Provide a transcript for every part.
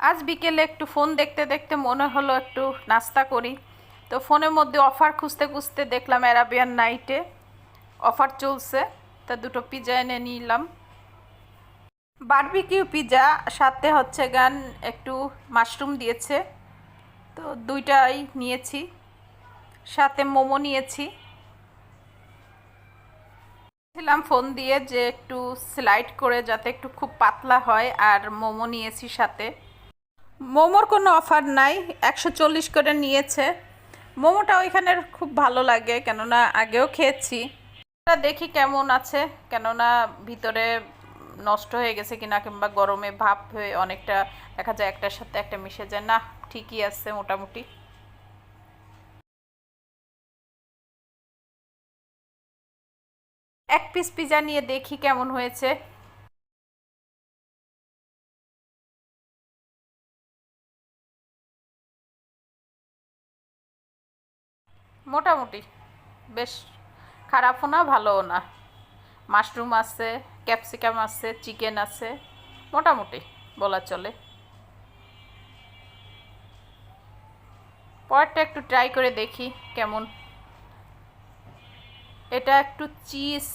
আজ বিকেলে একটু ফোন দেখতে দেখতে মনে হলো একটু নাস্তা করি। তো ফোনের মধ্যে অফার খুঁজতে খুঁজতে দেখলাম অ্যারাবিয়ান নাইটে অফার চলছে। তা দুটো পিজা এনে নিলাম। বারবিকিউ পিজা সাথে হচ্ছে গান, একটু মাশরুম দিয়েছে। তো দুইটাই নিয়েছি। সাথে মোমো নিয়েছি। ছিলাম ফোন দিয়ে যে একটু স্লাইড করে যাতে একটু খুব পাতলা হয়, আর মোমো নিয়েছি সাথে। মোমোর কোনো অফার নাই, একশো চল্লিশ করে নিয়েছে। মোমোটা ওইখানের খুব ভালো লাগে, কেননা আগেও খেয়েছি। দেখি কেমন আছে, কেননা ভিতরে নষ্ট হয়ে গেছে কিনা কিংবা গরমে ভাপ হয়ে অনেকটা দেখা যায় একটার সাথে একটা মিশে যায়। না, ঠিকই আছে মোটামুটি। এক পিস পিজা নিয়ে দেখি কেমন হয়েছে। মোটামুটি। বেশ খারাপও না, ভালোও না। মাশরুম আছে, ক্যাপসিকাম আছে, চিকেন আছে, মোটামুটি বলা চলে। পরেরটা একটু ট্রাই করে দেখি কেমন। এটা একটু চিজ,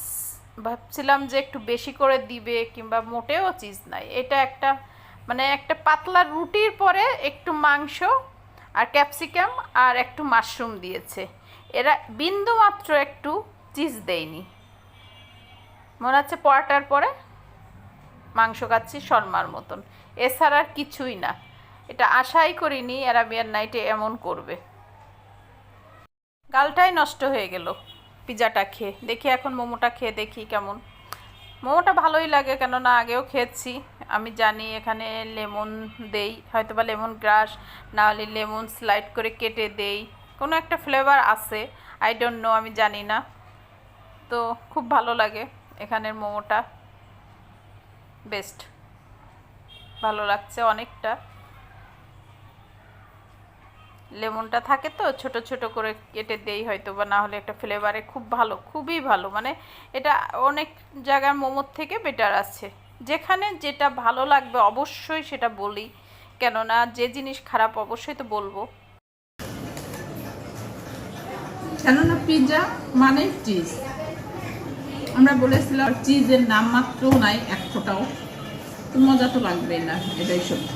ভাবছিলাম যে একটু বেশি করে দিবে কিংবা মোটেও চিজ নাই। এটা একটা মানে একটা পাতলা রুটির পরে একটু মাংস আর ক্যাপসিকাম আর একটু মাশরুম দিয়েছে। এরা মাত্র একটু চিজ দেয়নি। মনে হচ্ছে পরাটার পরে মাংস খাচ্ছি শর্মার মতন। এছাড়া আর কিছুই না। এটা আশাই করিনি অ্যারাবিয়ান নাইটে এমন করবে। গালটাই নষ্ট হয়ে গেল পিজাটা খেয়ে। দেখি এখন মোমোটা খেয়ে দেখি কেমন। মোমোটা ভালোই লাগে কেননা আগেও খেয়েছি। আমি জানি এখানে লেমন দেই হয়তো বা লেমন গ্রাস, না হলে লেমন স্লাইড করে কেটে দেই। কোনো একটা ফ্লেভার আছে আই ডোন্ট নো আমি জানি না। তো খুব ভালো লাগে এখানের মোমোটা। বেস্ট ভালো লাগছে অনেকটা। লেমনটা থাকে তো, ছোট ছোট করে কেটে দেই হয়তো বা, না হলে একটা ফ্লেভারে খুব ভালো, খুবই ভালো। মানে এটা অনেক জায়গার মোমোর থেকে বেটার আছে। যেখানে যেটা ভালো লাগবে অবশ্যই সেটা বলি। কেননা যে জিনিস খারাপ অবশ্যই তো বলব। কেননা পিৎজা মানে চিজ আমরা বলেছিলাম চিজের নাম মাত্রও নাই, এক ফোঁটাও। তো মজা তো লাগবেই না, এটাই সত্য।